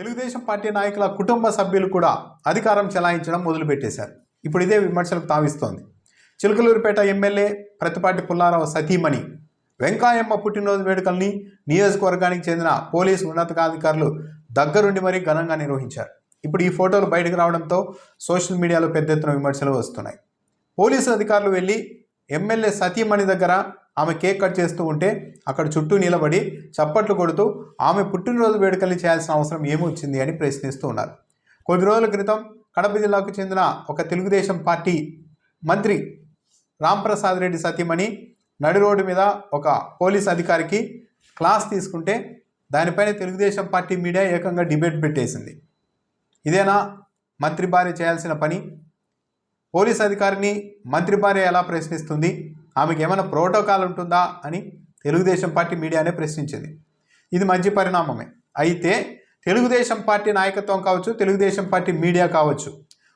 Telugu Desam party నాయకుల కుటుంబ సభ్యులు కూడా అధికారం చెలాయించడం మొదలుపెట్టేశారు. ఇప్పుడు ఇదే విమర్శలకు తావిస్తోంది. చిలకలూరుపేట ఎమ్మెల్యే ప్రతిపాటి పుల్లారావు సతీమణి వెంకాయమ్మ పుట్టినరోజు వేడుకల్ని నియోజకవర్గానికి చెందిన పోలీసు ఉన్నతాధికారులు దగ్గరుండి మరీ ఘనంగా నిర్వహించారు. ఇప్పుడు ఈ ఫోటోలు బయటకు రావడంతో సోషల్ మీడియాలో పెద్ద ఎత్తున విమర్శలు వస్తున్నాయి. పోలీసు అధికారులు వెళ్ళి ఎమ్మెల్యే సతీమణి దగ్గర ఆమె కేక్ కట్ చేస్తూ ఉంటే అక్కడ చుట్టూ నిలబడి చప్పట్లు కొడుతూ ఆమె పుట్టినరోజు వేడుకల్ని చేయాల్సిన అవసరం ఏమొచ్చింది అని ప్రశ్నిస్తూ ఉన్నారు. కొద్ది రోజుల క్రితం కడప జిల్లాకు చెందిన ఒక తెలుగుదేశం పార్టీ మంత్రి రాంప్రసాద్ రెడ్డి సతీమణి నడి రోడ్డు మీద ఒక పోలీస్ అధికారికి క్లాస్ తీసుకుంటే దానిపైన తెలుగుదేశం పార్టీ మీడియా ఏకంగా డిబేట్ పెట్టేసింది. ఇదేనా? మంత్రి భార్య చేయాల్సిన పని? పోలీస్ అధికారిని మంత్రి భార్య ఎలా ప్రశ్నిస్తుంది? ఆమెకి ఏమైనా ప్రోటోకాల్ ఉంటుందా అని తెలుగుదేశం పార్టీ మీడియానే ప్రశ్నించింది. ఇది మంచి పరిణామమే. అయితే తెలుగుదేశం పార్టీ నాయకత్వం కావచ్చు తెలుగుదేశం పార్టీ మీడియా కావచ్చు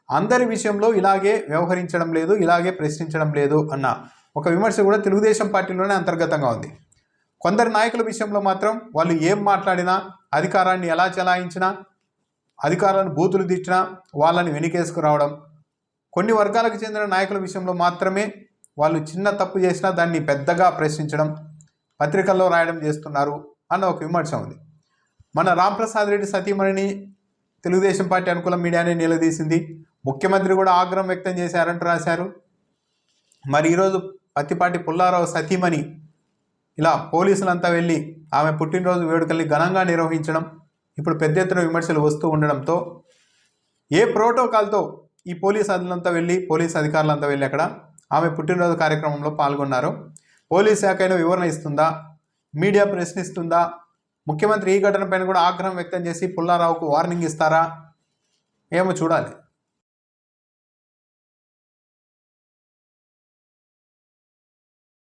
అందరి విషయంలో ఇలాగే వ్యవహరించడం లేదు ఇలాగే ప్రశ్నించడం లేదు అన్న ఒక విమర్శ కూడా తెలుగుదేశం పార్టీలోనే అంతర్గతంగా ఉంది. కొందరు నాయకుల విషయంలో మాత్రం వాళ్ళు ఏం మాట్లాడినా అధికారాన్ని ఎలా చెలాయించినా అధికారాన్ని బూతులు తిట్టినా వాళ్ళని వెనుకేసుకురావడం కొన్ని వర్గాలకు చెందిన నాయకుల విషయంలో మాత్రమే వాళ్ళు చిన్న తప్పు చేసినా దాన్ని పెద్దగా ప్రశ్నించడం పత్రికల్లో రాయడం చేస్తున్నారు అన్న ఒక విమర్శ ఉంది. మన రాంప్రసాద్ రెడ్డి సతీమణిని తెలుగుదేశం పార్టీ అనుకూల మీడియానే నిలదీసింది. ముఖ్యమంత్రి కూడా ఆగ్రహం వ్యక్తం చేశారంటూ రాశారు. మరి ఈరోజు పత్తిపాటి పుల్లారావు సతీమణి ఇలా పోలీసులంతా వెళ్ళి ఆమె పుట్టినరోజు వేడుకల్ని ఘనంగా నిర్వహించడం ఇప్పుడు పెద్ద ఎత్తున విమర్శలు వస్తూ ఉండడంతో ఏ ప్రోటోకాల్తో ఈ పోలీస్ అదులంతా వెళ్ళి పోలీస్ అధికారులంతా వెళ్ళి అక్కడ ఆమె పుట్టినరోజు కార్యక్రమంలో పాల్గొన్నారు. పోలీస్ శాఖ అయినా వివరణ ఇస్తుందా? మీడియా ప్రశ్నిస్తుందా? ముఖ్యమంత్రి ఈ ఘటనపైన కూడా ఆగ్రహం వ్యక్తం చేసి పుల్లారావుకు వార్నింగ్ ఇస్తారా? ఏమో చూడాలి.